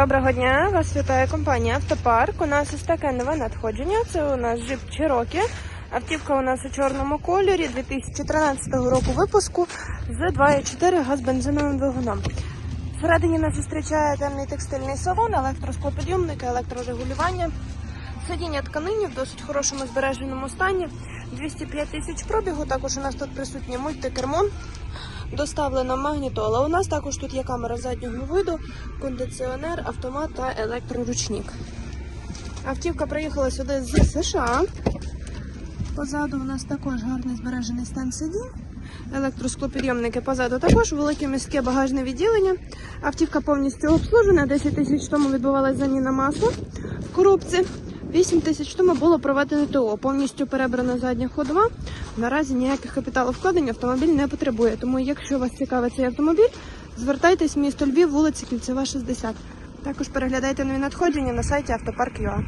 Доброго дня, вас вітає компанія Автопарк. У нас ось таке нове надходження. Це у нас Jeep Cherokee. Автівка у нас у чорному кольорі 2013 року випуску з 2.4 газ бензиновим двигуном. Всередині нас зустрічає темний текстильний салон, електросклопідйомники, електрорегулювання. Сидіння тканині в досить хорошому збереженому стані. 205 тисяч пробігу. Також у нас тут присутнє мультикермо. Доставлена магнітола. У нас також тут є камера заднього виду, кондиціонер, автомат та електроручник. Автівка приїхала сюди з США. Позаду у нас також гарний збережений стан сидінь. Електросклопідйомники позаду також, велике міське багажне відділення. Автівка повністю обслужена. 10 тисяч тому відбувалася заміна масла в коробці. 8 тисяч тому було проведено ТО. Повністю перебрана задня ходова. Наразі ніяких капіталовкладень автомобіль не потребує. Тому, якщо вас цікавить цей автомобіль, звертайтесь в місто Львів, вулиця Кільцева, 60. Також переглядайте нові надходження на сайті автопарк.ua.